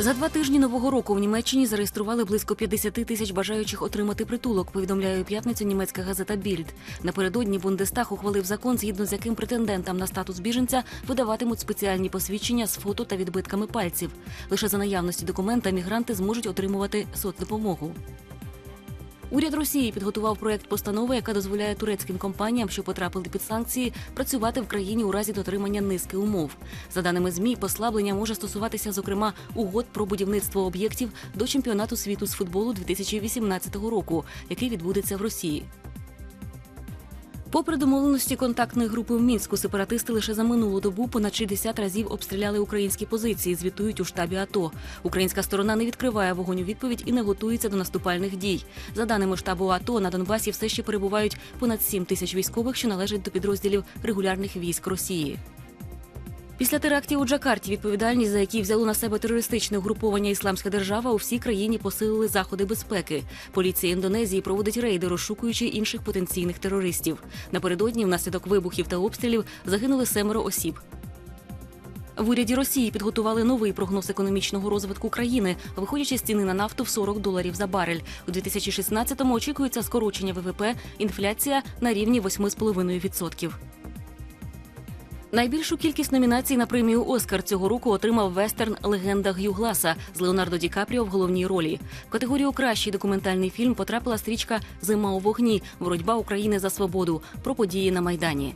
За два тижні нового року в Німеччині зареєстрували близько 50 тисяч бажаючих отримати притулок. Повідомляє у п'ятницю німецька газета Більд. Напередодні Бундестаг ухвалив закон, згідно з яким претендентам на статус біженця видаватимуть спеціальні посвідчення з фото та відбитками пальців. Лише за наявності документа мігранти зможуть отримувати соцдопомогу. Уряд Росії підготував проект постанови, яка дозволяє турецьким компаніям, що потрапили під санкції, працювати в країні у разі дотримання низки умов. За даними змі, послаблення може стосуватися зокрема угод про будівництво об'єктів до чемпіонату світу з футболу 2018 року, який відбудеться в Росії. Попри домовленості контактної групи в мінську, сепаратисти лише за минулу добу понад 60 разів обстріляли українські позиції. Звітують у штабі АТО. Українська сторона не відкриває вогонь у відповідь і не готується до наступальних дій. За даними штабу АТО, на Донбасі все ще перебувають понад 7 тисяч військових, що належать до підрозділів регулярних військ Росії. Після терактів у Джакарті, відповідальність за які взяло на себе терористичне угруповання Ісламська держава, у всій країні посилили заходи безпеки. Поліція Індонезії проводить рейди, розшукуючи інших потенційних терористів. Напередодні, внаслідок вибухів та обстрілів, загинули семеро осіб. В уряді Росії підготували новий прогноз економічного розвитку країни, виходячи з ціни на нафту в 40 доларів за барель. У 2016-му очікується скорочення ВВП, інфляція на рівні 8,5%. Найбільшу кількість номінацій на премію Оскар цього року отримав вестерн Легенда Г'ю Гласа з Леонардо Ді Капріо в головній ролі. В категорію Кращий документальний фільм потрапила стрічка Зима у вогні. Боротьба України за свободу про події на майдані.